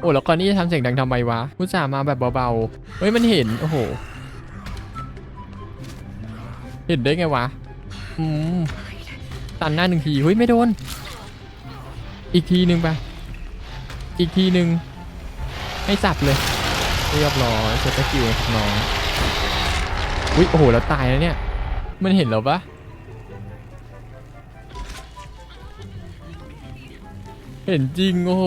โอ้แล้วก่อนนี้จะทำเสียงดังทำไมวะอุตส่ามาแบบเบาๆเฮ้ยมันเห็น โอ้โห เห็นได้ไงวะ อืมตันหน้าหนึ่งที เฮ้ยไม่โดน อีกทีหนึ่งไป อีกทีหนึ่งให้สับเลย เรียบร้อยเซตสกิลน้อง อุ้ยโอ้โหแล้วตายแล้วเนี่ย มันเห็นแล้วปะ เห็นจริง โอ้โห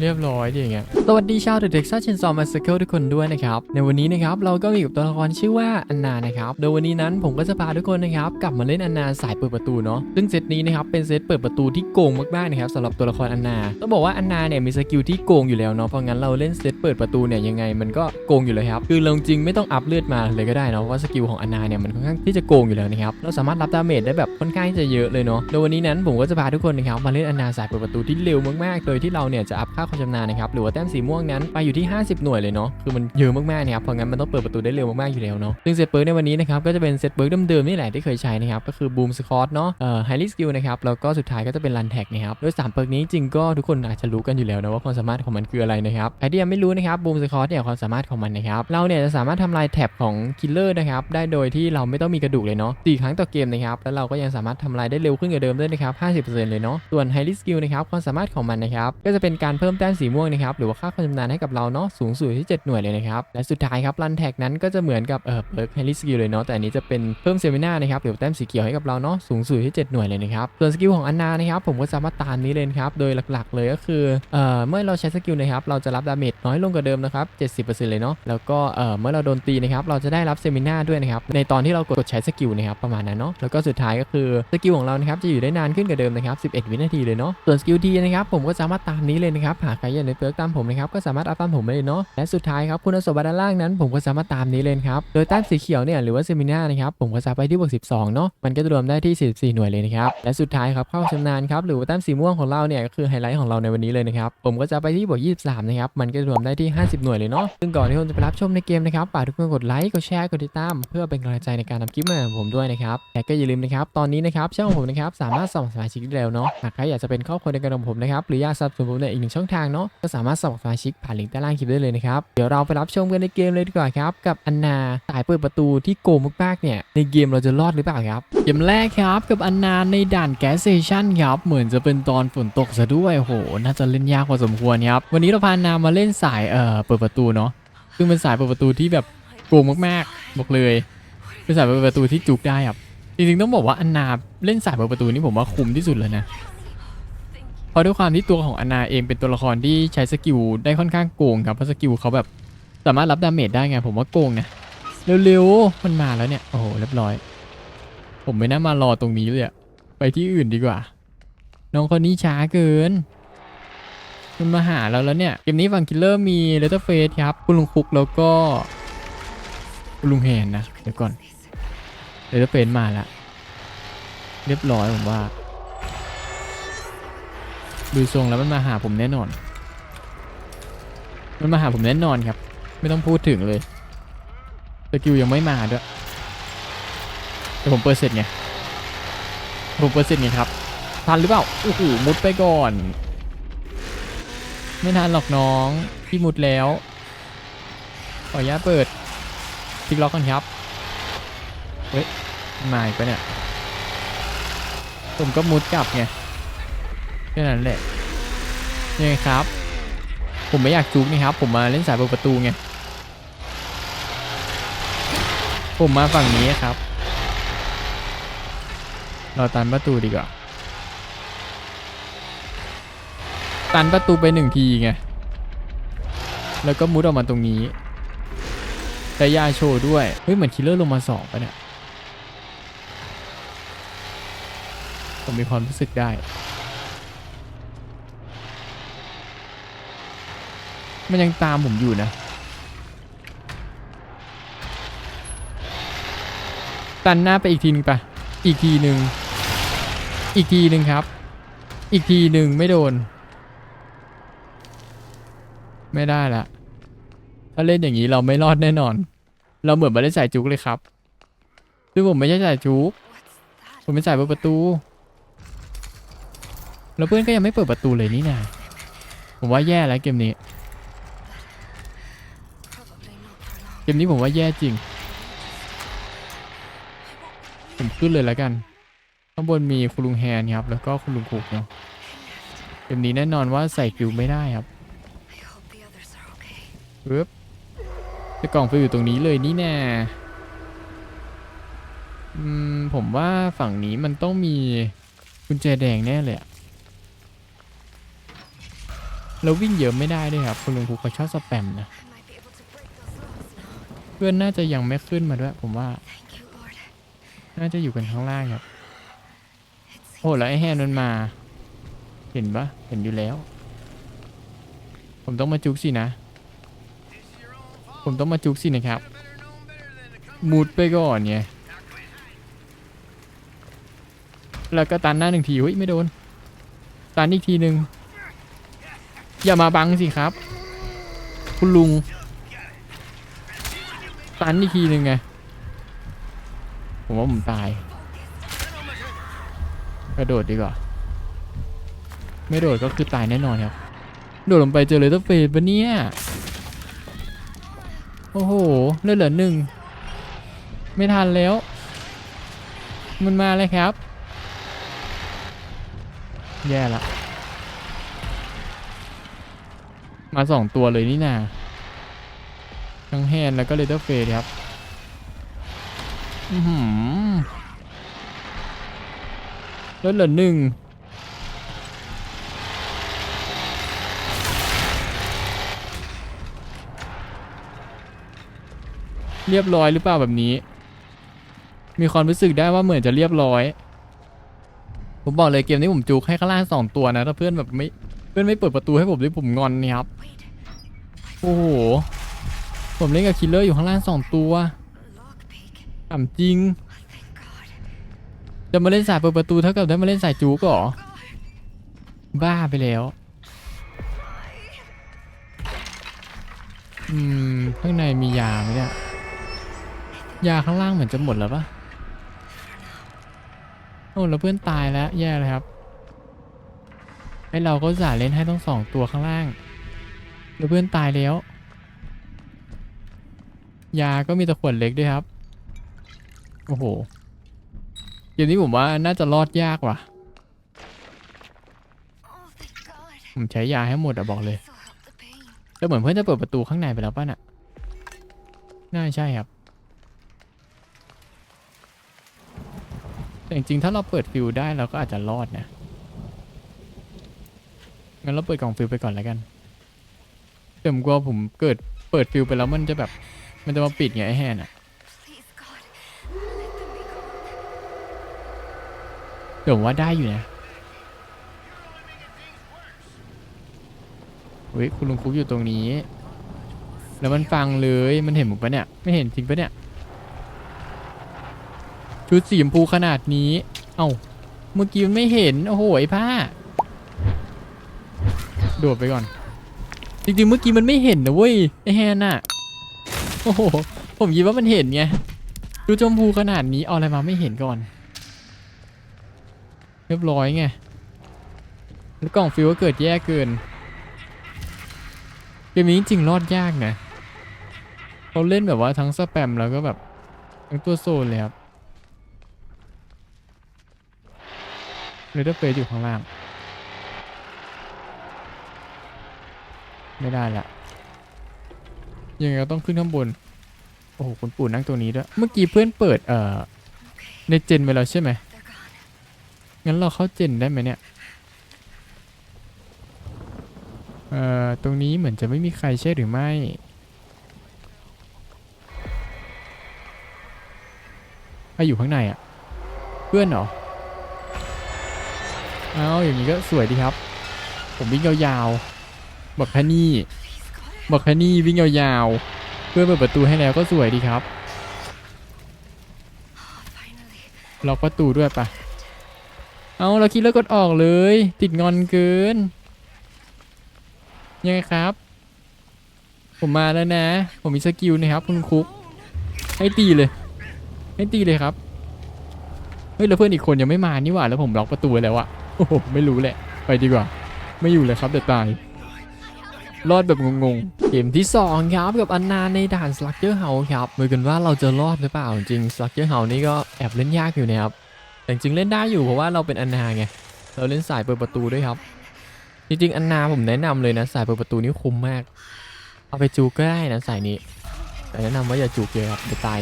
เรียบร้อยดิอย่างเงี้ยสวัสดีชาวเด็กๆซ่าเชนซอมมาสเคิลทุกคนด้วยนะครับ ในวันนี้นะครับ เราก็มีกับตัวละครชื่อว่าอันนานะครับ โดยวันนี้นั้นผมก็จะพาทุกคนนะครับ กลับมาเล่นอันนาสายเปิดประตูเนาะซึ่งเซตนี้นะครับเป็นเซตเปิดประตูที่โกงมากๆนะครับสำหรับตัวละครอันนาต้องบอกว่าอันนาเนี่ยมีสกิลที่โกงอยู่แล้วเนาะเพราะงั้นเราเล่นเซตเปิดประตูเนี่ยยังไงมันก็โกงอยู่เลยครับคือเราจริงไม่ต้องอัพเลือดมาเลยก็ได้เนาะว่าสกิลของอันนาเนี่ยมันค่อนข้างที่จะโกงอยู่แล้วนะครับเราสามารถรับดาเมจได้แบบค่อนข้างจะเยอะเลยเนาะโดยวันนี้นั้นผมก็จะพาทุกคนนะครับมาเล่นอันนาสายเปิดประตูที่เร็วมากๆ โดยที่เราเนี่ยจะอัพค่าความชำนาญนะครับหรือว่าแต้มสีม่วงนั้นไปอยู่ที่ 50 หน่วยเลยเนาะคือมันเยอะมากๆนะครับเพราะงั้นมันต้องเปิดประตูได้เร็วมากๆอยู่แล้วเนาะซึ่งเซตเปิร์กในวันนี้นะครับก็จะเป็นเซตเปิร์กเดิมๆนี่แหละที่เคยใช้นะครับก็คือบูมสคอตเนาะเอ่อไฮลิสกิลนะครับแล้วก็สุดท้ายก็จะเป็นรันแท็กนะครับโดยสามเปิร์กนี้จริงก็ทุกคนอาจจะรู้กันอยู่แล้วนะว่าความสามารถของมันคืออะไรนะครับใครที่ยังไม่รู้นะครับบูมสคอตเนี่ยความสามารถของมันนะครับเราเนี่ยจะสามารถทำลายแท็บของคิลเลอร์นะครับได้โดยที่เราไม่ต้องมีกระดูกเลยเนาะสี่ครั้งต่อเกมนะครับแล้วเราก็ยังสามารถทำลายได้เร็วขึ้นกว่าเดิมด้วยนะครับ50%เลยเนาะส่วนไฮลิสกิลนะครับความสามารถของมันนะครับก็จะเป็นการเพิ่มแต้มสีม่วงนะครับหรือว่าค่าความชำนาญให้กับเราเนาะสูงสุดที่ 7 หน่วยเลยนะครับและสุดท้ายครับรันแท็กนั้นก็จะเหมือนกับเออเปิร์กไฮลิสกิลเลยเนาะแต่อันนี้จะเป็นเพิ่มเซมินานะครับหรือแต้มสีเขียวให้กับเราเนาะสูงสุดที่ 7 หน่วยเลยนะครับส่วนสกิลของอันนานะครับผมก็สามารถตามนี้เลยนครับโดยหลักๆ เลยก็คือเอ่อเมื่อเราใช้สกิลนะครับเราจะรับดาเมจน้อยลงกว่าเดิมนะครับ70%เลยเนาะแล้วก็เอ่อเมื่อเราโดนตีนะครับเราจะได้รับเซมินาด้วยนะครับในตอนที่เรากดใช้สกิลนะครับประมาณนั้นเนาะแล้วก็สุดท้ายก็คือสกิลของเรานะครับจะอยู่ได้นานขึ้นกว่าเดิมนะครับ11 วินาทีเลยเนาะส่วนสกิลดีนะครับผมก็สามารถตามนี้เลยนะครับ หากใครอยากในเปิร์กตามผมนะครับก็สามารถอัพตามผมได้เลยเนาะ และสุดท้ายครับคุณสมบัติด้านล่างนั้น ผมก็สามารถตามนี้เลยครับ โดยแต้มสีเขียวเนี่ยหรือว่าเซมินานะครับผมก็จะไปที่บวก12 เนาะ มันก็จะรวมได้ที่ 44 หน่วยเลยนะครับ และสุดท้ายครับเข้าชำนาญครับหรือว่าแต้มสีม่วงของเราเนี่ยก็คือไฮไลท์ของเราในวันนี้เลยนะครับ ผมก็จะไปที่บวก23 นะครับ มันก็จะรวมได้ที่ 50 หน่วยเลยเนาะ ซึ่งก่อนที่คุณจะไปรับชมในเกมนะครับฝากทุกคนกดไลค์ กดแชร์ กดติดตาม เพื่อเป็นกำลังใจในการทำคลิปใหม่ของผมด้วยนะครับแต่ก็อย่าลืมนะครับตอนนี้นะครับช่องผมนะครับสามารถสมัครสมาชิกได้แล้วเนาะหากใครอยากจะเป็นครอบครัวเดียวกันกับนะครับหรืออยากสนับสนุนผมในอีกหนึ่งช่องทางเนาะก็สามารถสมัครสมาชิกผ่านลิงก์ใต้ล่างคลิปได้เลยนะครับเดี๋ยวเราไปรับชมกันในเกมเลยดีกว่าครับกับอันนาสายเปิดประตูที่โกงมากๆเนี่ยในเกมเราจะรอดหรือเปล่าครับเกมแรกครับกับอันนาในด่านแก๊สเตชันครับเหมือนจะเป็นตอนฝนตกซะด้วยโหน่าจะเล่นยากพอสมควรครับวันนี้เราพาอนามาเล่นสายเอ่อเปิดประตูเนาะซึ่งเป็นสายเปิดประตูที่แบบโกงมากๆบอกเลยเป็นสายเปิดประตูที่จุกได้ครับจริงๆต้องบอกว่าอันนาเล่นสายเปิดประตูนี่ผมว่าคุ้มที่สุดเลยนะ ราะด้วยความที่ตัวของอนาเองเป็นตัวละครที่ใช้สกิลได้ค่อนข้างโกงครับเพราะสกิลเขาแบบสามารถรับดาเมจได้ไงผมว่าโกงนะเร็วๆมันมาแล้วเนี่ยโอ้โหเรียบร้อย ผมไม่น่ามารอตรงนี้เลยอะไปที่อื่นดีกว่า น้องคนนี้ช้าเกินมันมาหาเราแล้วเนี่ยเกมนี้ฝั่งคิลเลอร์มีเลเตอร์เฟสครับคุณลุงคุกแล้วก็คุณลุงแฮนนะเดี๋ยวก่อนเลเตอร์เฟสมาแล้วเรียบร้อยผมว่า ดูทรงแล้วมันมาหาผมแน่นอน มันมาหาผมแน่นอนครับ ไม่ต้องพูดถึงเลยสกิลยังไม่มาด้วยแต่ผมเปิดเสร็จไงผมเปิดเสร็จไงครับ ทันหรือเปล่าโอ้โหมุดไปก่อน ไม่ทันหรอกน้องพี่มุดแล้วขออนุญาตเปิดพลิกล็อกกันครับ เฮ้ยมาอีกปะเนี่ย ผมก็มุดกลับไง แค่นั้นแหละยังไงครับ ผมไม่อยากจุกนี่ครับ ผมมาเล่นสายเปิดประตูไง ผมมาฝั่งนี้ครับ เราตันประตูดีกว่า ตันประตูไปหนึ่งทีไง แล้วก็มุดออกมาตรงนี้แต่ยาโชว์ด้วย เฮ้ย เหมือนคิลเลอร์ลงมาสองไปะเนี่ย ผมมีความรู้สึกได้ มันยังตามผมอยู่นะ ตันหน้าไปอีกทีนึงปะอีกทีหนึ่ง อีกทีหนึ่งครับ อีกทีหนึ่งไม่โดน ไม่ได้ละ ถ้าเล่นอย่างนี้เราไม่รอดแน่นอน เราเหมือนไม่ได้ใส่จุกเลยครับซึ่งผมไม่ใช่ใส่จุกผมเป็นสายเปิดประตู แล้วเพื่อนก็ยังไม่เปิดประตูเลยนี่นาผมว่าแย่แล้วเกมนี้ มนี้ผมว่าแย่จริง ผมขึ้นเลยแล้วกัน ข้างบนมีคุณลุงแฮนครับ แล้วก็คุณลุงคุกเนาะเกมนี้แน่นอนว่าใส่ฟิวไม่ได้ครับ I hope the others are okay. ปึ๊บแต่กล่องฟิวอยู่ตรงนี้เลยนี่แน่อืมผมว่าฝั่งนี้มันต้องมีกุญแจแดงแน่เลยอะแล้ววิ่งเยอะไม่ได้ด้วยครับ คุณลุงคุกเขาชอบสแปมนะ เพื่อนน่าจะยังไม่ขึ้นมาด้วย ผมว่า น่าจะอยู่กันข้างล่างครับ โอ้แล้วไอ้แฮนด์มันมา เห็นปะเห็นอยู่แล้ว ผมต้องมาจุกสินะ ผมต้องมาจุกสินะครับมุดไปก่อนไงแล้วก็ตันหน้าหนึ่งทีเฮ้ยไม่โดน ตันอีกทีหนึ่งอย่ามาบังสิครับ คุณลุง ตันอีกทีหนึ่งไง ผมว่าผมตาย กระโดดดีกว่า ไม่โดดก็คือตายแน่นอนครับ โดดลงไปเจอเลยต้องเฟดปะเนี่ย โอ้โหเลือดเหลือหนึ่ง ไม่ทันแล้ว มันมาเลยครับ แย่ละ มาสองตัวเลยนี่นา ทั้งแฮนด์แล้วก็เลเตอร์เฟดครับอือหือเลือดเหลือหนึ่งเรียบร้อยหรือเปล่าแบบนี้ มีความรู้สึกได้ว่าเหมือนจะเรียบร้อย ผมบอกเลยเกมนี้ผมจูกให้ข้างล่างสองตัวนะ ถ้าเพื่อนแบบไม่เพื่อนไม่เปิดประตูให้ผมด้วยผมงอนนี่ครับ wait. โอ้โห ผมเล่นกับคิลเลอร์อยู่ข้างล่างสองตัว Lockpick. ถามจริง จะมาเล่นสายเปิดประตูเท่ากับได้มาเล่นสายจูกเหรอ บ้าไปแล้ว อืม ข้างในมียาไหมเนี่ย ยาข้างล่างเหมือนจะหมดแล้วปะโอ้แล้วเพื่อนตายแล้ว แย่เลยครับไอเราก็สาเล่นให้ต้องสองตัวข้างล่าง แล้วเพื่อนตายแล้ว ยาก็มีแต่ขวดเล็กด้วยครับ โอ้โหเกมนี้ผมว่าน่าจะรอดยากว่ะ Oh, ผมใช้ยาให้หมดอะบอกเลยแล้วเหมือนเพื่อนจะเปิดประตูข้างในไปแล้วป่ะน่ะ น่าใช่ครับ แต่จริงๆ ถ้าเราเปิดฟิลได้เราก็อาจจะรอดนะ งั้นเราเปิดกล่องฟิลไปก่อนแล้วกันแต่ผมกลัวผมเกิดเปิดฟิลไปแล้วมันจะแบบ มันจะมาปิดไงไอ้แฮนอะ Please, God. Let them be gone. แต่ผมว่าได้อยู่นะเฮ้ยคุณลุงคุกอยู่ตรงนี้ แล้วมันฟังเลยมันเห็นผมปะเนี่ย ไม่เห็นจริงปะเนี่ย ชุดสีชมพูขนาดนี้ เอ้า เมื่อกี้มันไม่เห็น โอ้โหไอ้ผ้า โดดไปก่อน จริงๆ เมื่อกี้มันไม่เห็นนะเว้ยไอ้แฮนน่ะ อ้โห ผมคิดว่ามันเห็นไงชุดชมพูขนาดนี้ เอาอะไรมาไม่เห็นก่อน เรียบร้อยไง แล้วกล่องฟิวก็เกิดแย่เกิน เกมนี้จริงรอดยากนะเขาเล่นแบบว่าทั้งสแปมแล้วก็แบบทั้งตัวโซนเลยครับเลเดอร์เฟสอยู่ข้างล่าง ไม่ได้ละ ยังไงก็ต้องขึ้นข้างบน โอ้โหคุณปู่นั่งตรงนี้ด้วย เมื่อกี้เพื่อนเปิดเอ่อในเจนไปแล้วใช่ไหมงั้นเราเข้าเจนได้ไหมเนี่ยเอ่อตรงนี้เหมือนจะไม่มีใครใช่หรือไม่ใครอยู่ข้างในอะ่ะ เพื่อนเหรอ เอาอย่างนี้ก็สวยดีครับ ผมวิ่งยาวๆแบักคนี่ บอกคนี่วิ่งยาวๆ เพื่อเปิดประตูให้แล้วก็สวยดีครับ ล็อกประตูด้วยปะเอาเราคิดแล้วกดออกเลย ติดงอนเกิน ยังไงครับ ผมมาแล้วนะ ผมมีสกิลนะครับ คุณคุก ให้ตีเลย ให้ตีเลยครับ เฮ้ยแล้วเพื่อนอีกคนยังไม่มานี่หว่าแล้วผมล็อกประตูแล้วอะโอ้โหไม่รู้แหละ ไปดีกว่า ไม่อยู่เลยครับเดี๋ยวตาย รอดแบบงงๆ เกมที่ 2 ครับกับอันนาในด่าน Slugger House ครับเหมือนกันว่าเราจะรอดหรือเปล่าจริง Slugger House นี่ก็แอบเล่นยากอยู่นะครับ แต่จริงเล่นได้อยู่เพราะว่าเราเป็นอันนาไง เราเล่นสายเปิดประตูด้วยครับ จริงๆอันนาผมแนะนำเลยนะสายเปิดประตูนี่คุ้มมาก เอาไปจูก็ได้นะสายนี้ แต่แนะนำว่าอย่าจูกเยอะครับเดี๋ยวตาย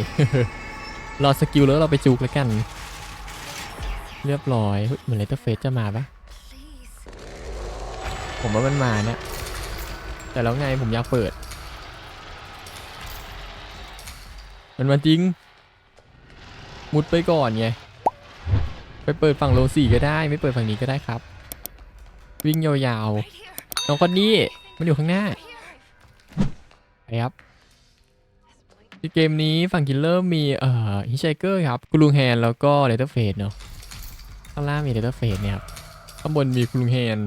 รอสกิลแล้วเราไปจูกแล้วกัน เรียบร้อยเหมือนเลเตอร์เฟสจะมาปะผมว่ามันมาเนี่ย แต่แล้วไงผมอยากเปิด มันมาจริง มุดไปก่อนไง ไปเปิดฝั่งโลสี่ก็ได้ ไม่เปิดฝั่งนี้ก็ได้ครับ วิ่งยาวๆ น้องคนนี้มันอยู่ข้างหน้าไปครับที่เกมนี้ฝั่งกิลเลอร์มีเอ่อฮิชไชเกอร์ครับกุลุงแฮนแล้วก็เลเตอร์เฟสเนาะข้างล่างมีเลเตอร์เฟสเนี่ยครับข้างบนมีกุลุงแฮน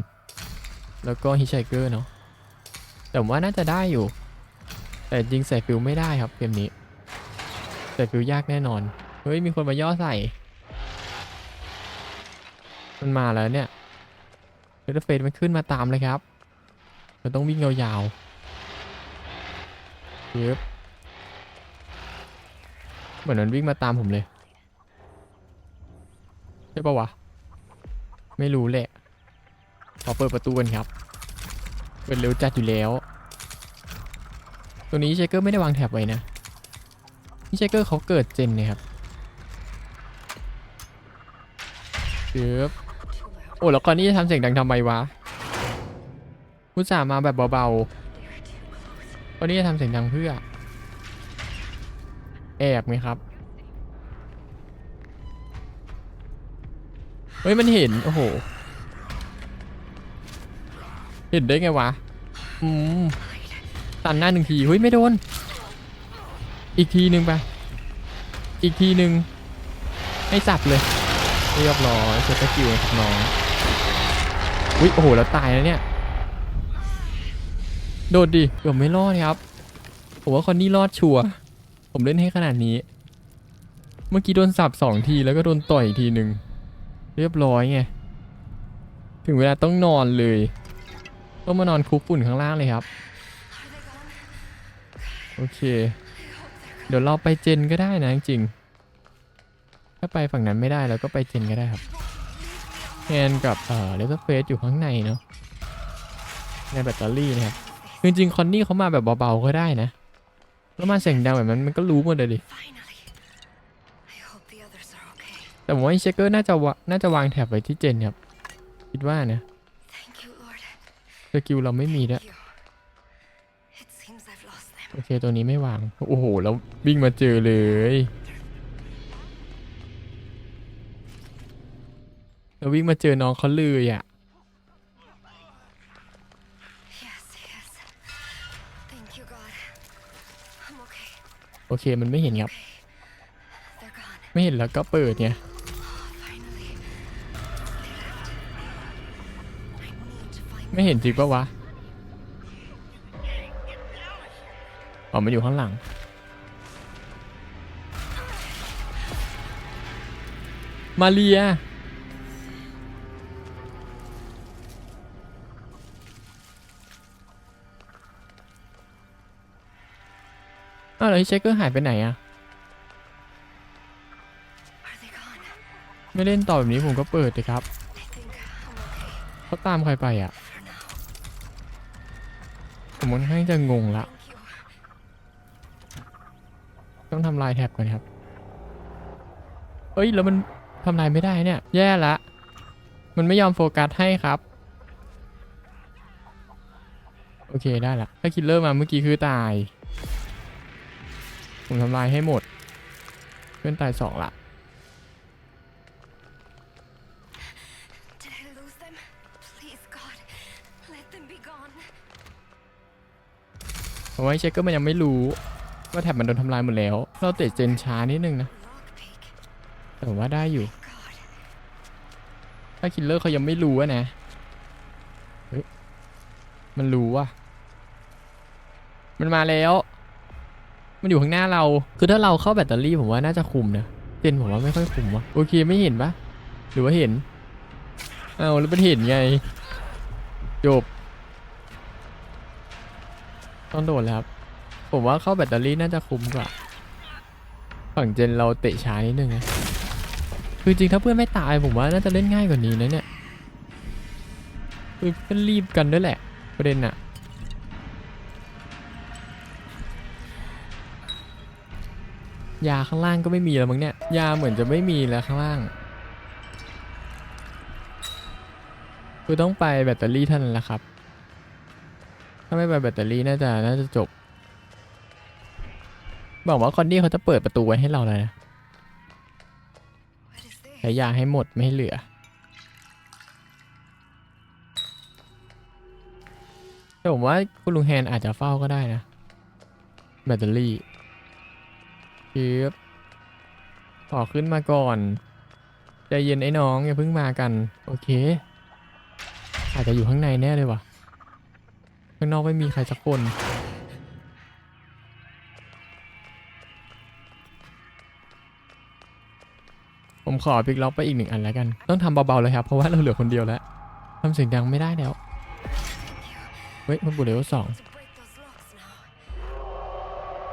แล้วก็ฮิชไชเกอร์เนาะ แต่ผมว่าน่าจะได้อยู่ แต่จริงใส่ฟิลไม่ได้ครับเกมนี้ ใส่ฟิลยากแน่นอน เฮ้ย มีคนมาย่อใส่ มันมาแล้วเนี่ยเลเตอร์เฟสมันขึ้นมาตามเลยครับ มันต้องวิ่งยาวๆปึ๊บเหมือนมันวิ่งมาตามผมเลยใช่ปะวะ ไม่รู้แหละ ขอเปิดประตูกันครับ เปิดเร็วจัดอยู่แล้ว ตัวนี้เชเกอร์ไม่ได้วางแถบไว้นะนี่เชเกอร์เขาเกิดเจนเนะครับปึ๊บโอ้แล้วก่อนนี้จะทำเสียงดังทำไมวะผู้จ่ามาแบบเบาๆคนนี้จะทำเสียงดังเพื่อ แอบไหมครับ เฮ้ยมันเห็น โอ้โห เห็นได้ไงวะอืมตันหน้าหนึ่งทีเฮ้ยไม่โดน อีกทีหนึ่งไป อีกทีหนึ่งให้สับเลยเรียบร้อยเซตสกิลครับน้องอุ้ยโอ้โหแล้วตายแล้วเนี่ย โดดดิเกือบไม่รอดครับผมว่าคนนี้รอดชัวร์ผมเล่นให้ขนาดนี้ เมื่อกี้โดนสับสองทีแล้วก็โดนต่อยอีกทีหนึ่งเรียบร้อยไง ถึงเวลาต้องนอนเลย ต้องมานอนคุกฝุ่นข้างล่างเลยครับ โอเค เดี๋ยวเราไปเจนก็ได้นะจริงถ้าไปฝั่งนั้นไม่ได้เราก็ไปเจนก็ได้ครับแฮนกับเอ่อเลเวอร์เฟสอยู่ข้างในเนาะในแบตเตอรี่นะครับคือจริงคอนนี่เขามาแบบเบาๆก็ได้นะ แล้วมาเสียงดังแบบนั้นมันก็รู้หมดเลยดิแต่ผมว่าเชคเกอร์น่าจะวะน่าจะวางแถบไว้ที่เจนครับ คิดว่านะ สกิลเราไม่มีด้วย You. It seems I've lost them. โอเคตัวนี้ไม่วาง โอ้โห แล้ววิ่งมาเจอเลย แล้ววิ่งมาเจอน้องเขาเลยอะ Yes, yes. Thank you, God. I'm okay. โอเค มันไม่เห็นครับ They're gone. ไม่เห็นแล้วก็เปิดไง Finally. ไม่เห็นจริงปะวะอ๋อมันอยู่ข้างหลัง มาเรีย อ้าวแล้วเชคเกอร์หายไปไหนอะไม่เล่นต่อแบบนี้ผมก็เปิดเลยครับเขาตามใครไปอะ ผมค่อนข้างจะงงละ ต้องทำลายแท็บก่อนครับเฮ้ย แล้วมันทำลายไม่ได้เนี่ย แย่ละ มันไม่ยอมโฟกัสให้ครับ โอเคได้ละ ถ้าคิลเลอร์มาเมื่อกี้คือตาย ผมทำลายให้หมด เพื่อนตายสองละ ผมว่าไอ้เช็คเกอร์มันยังไม่รู้ว่าแท็บมันโดนทำลายหมดแล้ว เราเตะเจนช้านิดนึงนะ แต่ว่าได้อยู่ ถ้าคิลเลอร์เขายังไม่รู้อะนะเฮ้ยมันรู้ว่ะมันมาแล้ว มันอยู่ข้างหน้าเรา คือถ้าเราเข้าแบตเตอรี่ผมว่าน่าจะคุมนะเจนผมว่าไม่ค่อยคุมวะโอเคไม่เห็นปะหรือว่าเห็น เอาแล้วมันเห็นไง จบ ต้องโดดแล้วครับ ผมว่าเข้าแบตเตอรี่น่าจะคุ้มกว่า ฝั่งเจนเราเตะช้านิดนึงนะคือจริงถ้าเพื่อนไม่ตายผมว่าน่าจะเล่นง่ายกว่านี้นะเนี่ยคือก็รีบกันด้วยแหละ ประเด็นอะยาข้างล่างก็ไม่มีแล้วมั้งเนี่ย ยาเหมือนจะไม่มีแล้วข้างล่าง คือต้องไปแบตเตอรี่ท่านแหละครับ ถ้าไม่ไปแบตเตอรี่น่าจะน่าจะจบ บอกว่าคอนดี้เขาจะเปิดประตูไว้ให้เราเลยนะใช้ยาให้หมดไม่ให้เหลือแต่ผมว่าคุณลุงแฮนอาจจะเฝ้าก็ได้นะ แบตเตอรี่ครับขอขึ้นมาก่อน ใจเย็นไอ้น้องอย่าเพิ่งมากัน โอเค อาจจะอยู่ข้างในแน่เลยว่ะ ข้างนอกไม่มีใครสักคนผมขอพลิกล็อกไปอีกหนึ่งอันแล้วกัน ต้องทำเบาๆเลยครับ เพราะว่าเราเหลือคนเดียวแล้วทำเสียงดังไม่ได้แล้ว เฮ้ย มันบุเลวสอง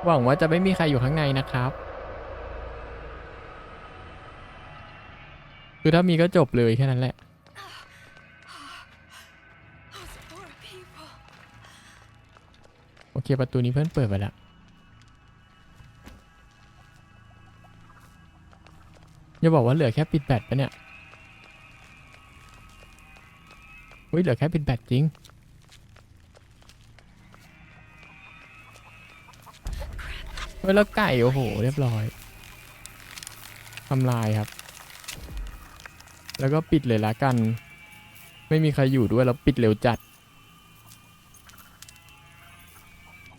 หวังว่าจะไม่มีใครอยู่ข้างในนะครับ คือถ้ามีก็จบเลยแค่นั้นแหละ เคประตูนี้เพื่อนเปิดไปแล้วอย่าบอกว่าเหลือแค่ปิดแบตปะเนี่ยเฮ้ยเหลือแค่ปิดแบตจริง เฮ้ยแล้วไก่โอ้โห เรียบร้อยทำลายครับ แล้วก็ปิดเลยละกัน ไม่มีใครอยู่ด้วยแล้วปิดเร็วจัด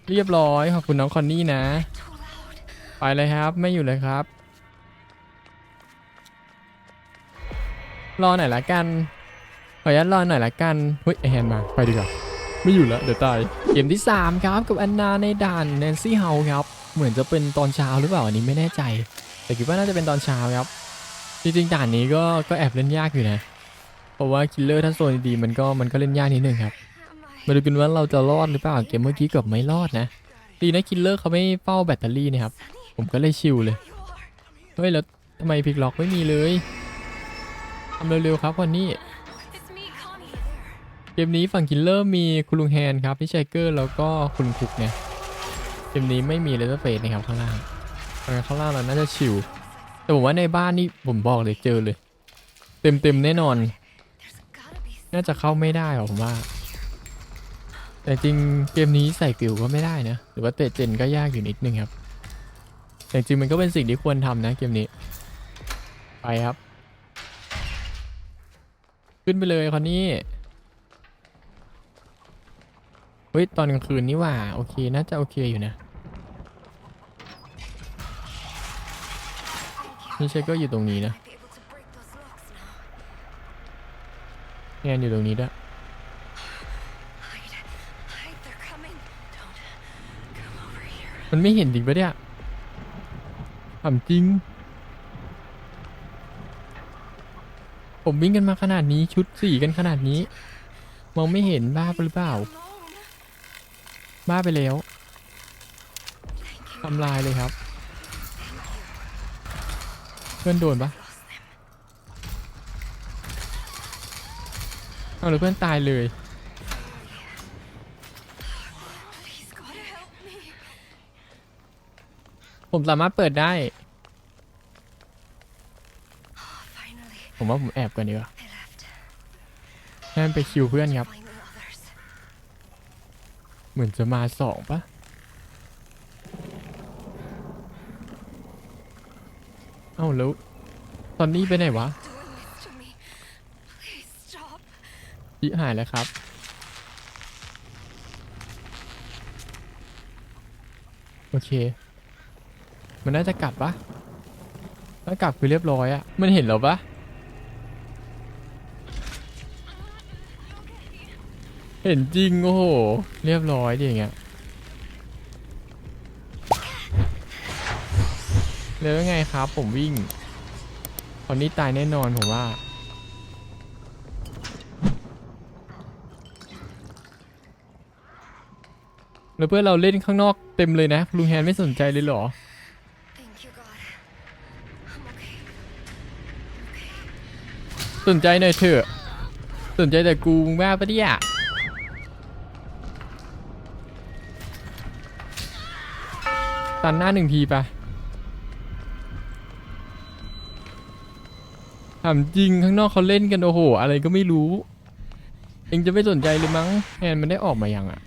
เรียบร้อยขอบคุณน้องคอนนี่นะ ไปเลยครับไม่อยู่เลยครับ รอหน่อยละกันขออนุญาตรอหน่อยละกันเฮ้ยไอแฮนมาไปดีกว่าไม่อยู่แล้วเดี๋ยวตายเกมที่ 3 ครับกับอันนาในด่านแนนซี่เฮาครับ เหมือนจะเป็นตอนเช้าหรือเปล่าอันนี้ไม่แน่ใจ แต่คิดว่าน่าจะเป็นตอนเช้าครับ จริงๆด่านนี้ก็ก็แอบเล่นยากอยู่นะ เพราะว่าคิลเลอร์ถ้าโซนดีมันก็มันก็เล่นยากนิดนึงครับ มาดูกันว่าเราจะรอดหรือเปล่าเกมเมื่อกี้เกือบไม่รอดนะดีนะคิลเลอร์เขาไม่เฝ้าแบตเตอรี่นะครับ ผมก็เลยชิลเลย เฮ้ยแล้วทำไมพลิกล็อกไม่มีเลยทำเร็วๆครับวันนี้เกมนี้ฝั่งคิลเลอร์มีคุณลุงแฮนครับพี่ชายเกอร์แล้วก็คุณลุงคุกเนี่ยเกมนี้ไม่มีเลเซอร์เฟสนะครับข้างล่างข้างล่างเราน่าจะชิลแต่ผมว่าในบ้านนี่ผมบอกเลยเจอเลย เต็มเต็มๆแน่นอน น่าจะเข้าไม่ได้หรอผมว่า แต่จริงเกมนี้ใส่ฟิวก็ไม่ได้นะ หรือว่าเตะเจนก็ยากอยู่นิดนึงครับ แต่จริงมันก็เป็นสิ่งที่ควรทำนะเกมนี้ ไปครับ ขึ้นไปเลยคนนี้เฮ้ยตอนกลางคืนนี่ว่า โอเคน่าจะโอเคอยู่นะนี่เชก็อยู่ตรงนี้นะแอนอยู่ตรงนี้ด้วย มันไม่เห็นจริงปะเนี่ยถามจริง ผมวิ่งกันมาขนาดนี้ชุดสีกันขนาดนี้ มองไม่เห็นบ้าไปหรือเปล่า บ้าไปแล้วทำลายเลยครับ เพื่อนโดนปะเอาหรือเพื่อนตายเลย ผมสามารถเปิดได้ ผมว่าผมแอบก่อนดีกว่า they left. ให้มันไปคิวเพื่อนครับเหมือนจะมาสองปะเอ้าแล้วตอนนี้ไปไหนวะยิหายแล้วครับ โอเค มันน่าจะกลับปะถ้ากลับคือเรียบร้อยอะมันเห็นเราปะเห็นจริงโอ้โห เรียบร้อยดิอย่างเงี้ยแล้วไงครับผมวิ่งตอนนี้ตายแน่นอนผมว่าแล้วเพื่อนเราเล่นข้างนอกเต็มเลยนะลุงแฮนไม่สนใจเลยเหรอ สนใจหน่อยเถอะสนใจแต่กูมึงบ้าปะเนี่ยตันหน้าหนึ่งทีปะถามจริงข้างนอกเขาเล่นกันโอ้โห อะไรก็ไม่รู้ เองจะไม่สนใจเลยมั้งแอนมันได้ออกมายังอะ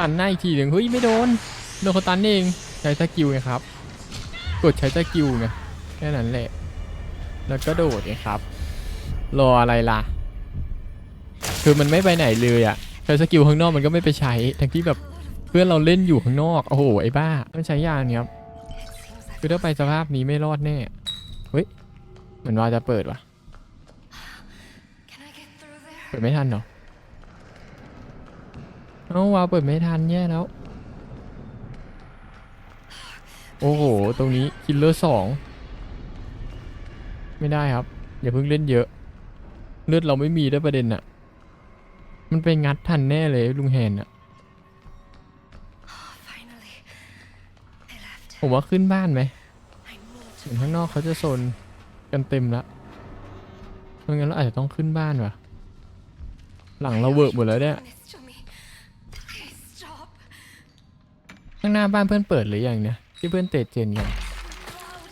ตันหน้าอีกทีหนึ่งเฮ้ยไม่โดนโดนเขาตันเองใช้สกิลไงครับ กดใช้สกิลไงแค่นั้นแหละ แล้วก็โดดไงครับ รออะไรล่ะ คือมันไม่ไปไหนเลยอะใช้สกิลข้างนอกมันก็ไม่ไปใช้ทั้งที่แบบเพื่อนเราเล่นอยู่ข้างนอกโอ้โหไอ้บ้าต้องใช้ยาเนี่ยครับคือถ้าไปสภาพนี้ไม่รอดแน่เฮ้ยเหมือนว่าจะเปิดว่ะเปิดไม่ทันเหรอ เอ้าวาเปิดไม่ทันแย่แล้ว โอ้โห ตรงนี้คิลเลอร์สองไม่ได้ครับ อย่าเพิ่งเล่นเยอะ เลือดเราไม่มีด้วยประเด็นอะมันไปงัดทันแน่เลยลุงแฮนอะผมว่าขึ้นบ้านไหมเห็นข้างนอกเขาจะโซนกันเต็มละเพราะงั้นเราอาจจะต้องขึ้นบ้านว่ะ หลังเราเวิร์กหมดแล้วเนี่ย น้าบ้านเพื่อนเปิดหรือยังเนี่ยที่เพื่อนเตะเจนกัน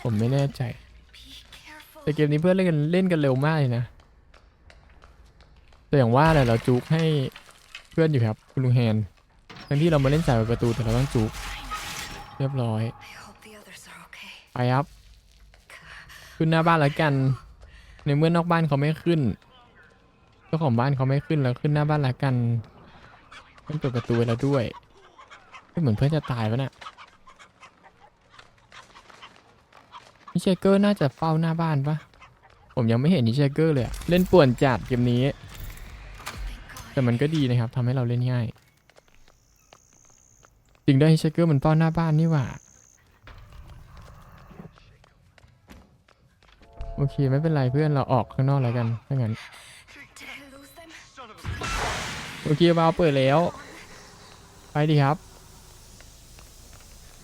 ผมไม่แน่ใจ แต่เกมนี้เพื่อนเล่นกันเล่นกันเร็วมากเลยนะแต่อย่างว่าแหละเราจุกให้เพื่อนอยู่ครับคุณลุงแฮนทั้งที่เรามาเล่นสายประตูแต่เราต้องจุกเรียบร้อยไปครับขึ้นหน้าบ้านแล้วกัน ในเมื่อนอกบ้านเขาไม่ขึ้นเจ้าของบ้านเขาไม่ขึ้นแล้วขึ้นหน้าบ้านแล้วกันเพื่อนเปิดประตูแล้วด้วย เหมือนเพื่อนจะตายวะเนี่ยนิเชเกอร์น่าจะเฝ้าหน้าบ้านปะผมยังไม่เห็นนิเชเกอร์เลยเล่นป่วนจัดเกมนี้ แต่มันก็ดีนะครับทำให้เราเล่นง่ายจริงได้นิเชเกอร์มันเฝ้าหน้าบ้านนี่หว่าโอเคไม่เป็นไรเพื่อนเราออกข้างนอกแล้วกันถ้างั้นโอเควาวเปิดแล้ว ไปดีครับ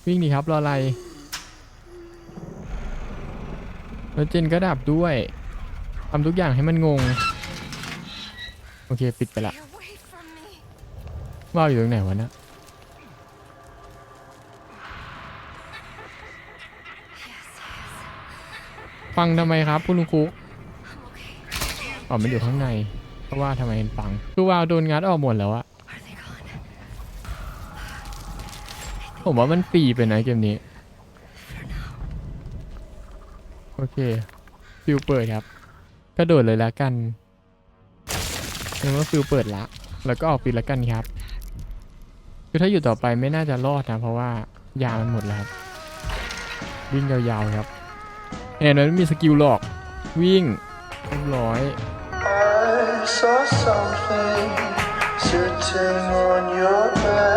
วิ่งดีครับรออะไรแล้วเจนก็ดับด้วยทำทุกอย่างให้มันงง โอเคปิดไปละว่าวอยู่ตรงไหนวะนะฟังทำไมครับคุณลุงคุกอ๋อมันอยู่ข้างใน เพราะว่าทำไมมันฟังคือวาวโดนงัดออกหมดแล้วอะ ผมว่ามันฟรีไปนะเกมนี้ โอเคฟิวเปิดครับ กระโดดเลยละกันเห็นว่าฟิวเปิดละ แล้วก็ออกปิดละกันครับคือถ้าอยู่ต่อไปไม่น่าจะรอดนะ เพราะว่ายามันหมดแล้วครับ วิ่งยาวๆครับแอนมันไม่มีสกิลหรอก วิ่งเรียบร้อย I saw something sitting on your bed.